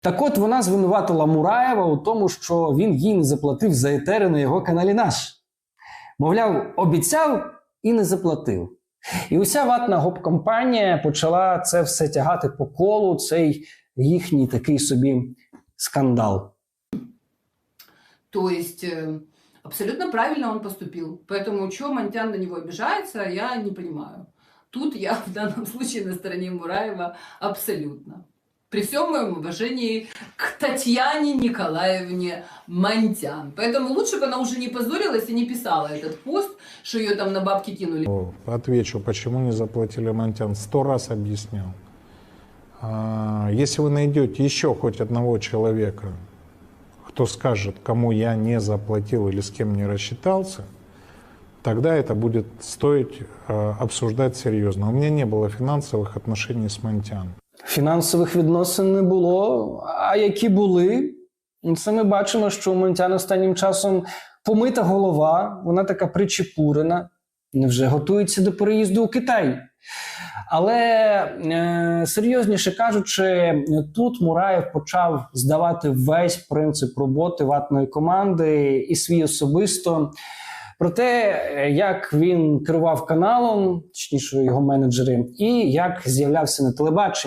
Так от вона звинуватила Мураєва у тому, що він їй не заплатив за етери на його каналі наш. Мовляв, обіцяв і не заплатив. І уся ватна гоп-компанія почала це все тягати по колу, цей їхній такий собі скандал. То есть э, абсолютно правильно он поступил. Поэтому, что Монтян на него обижается, я не понимаю. Тут я в данном случае на стороне Мураева абсолютно. При всем моем уважении к Татьяне Николаевне Монтян. Поэтому лучше бы она уже не позорилась и не писала этот пост, что ее там на бабки кинули. Отвечу, почему не заплатили Монтян. Сто раз объяснял. А, Если вы найдете еще хоть одного человека, кто скажет, кому я не заплатил или с кем не рассчитался, тогда это будет стоить э, обсуждать серьезно. У меня не было финансовых отношений с Монтян. Фінансових відносин не було. А які були? Це ми бачимо, що у Монтян останнім часом помита голова, вона така причепурена, невже готується до переїзду у Китай. Але е, серйозніше кажучи, тут Мураєв почав здавати весь принцип роботи ватної команди і свій особисто. Про те, е, як він керував каналом, точніше його менеджери, і як з'являвся на телебаченні.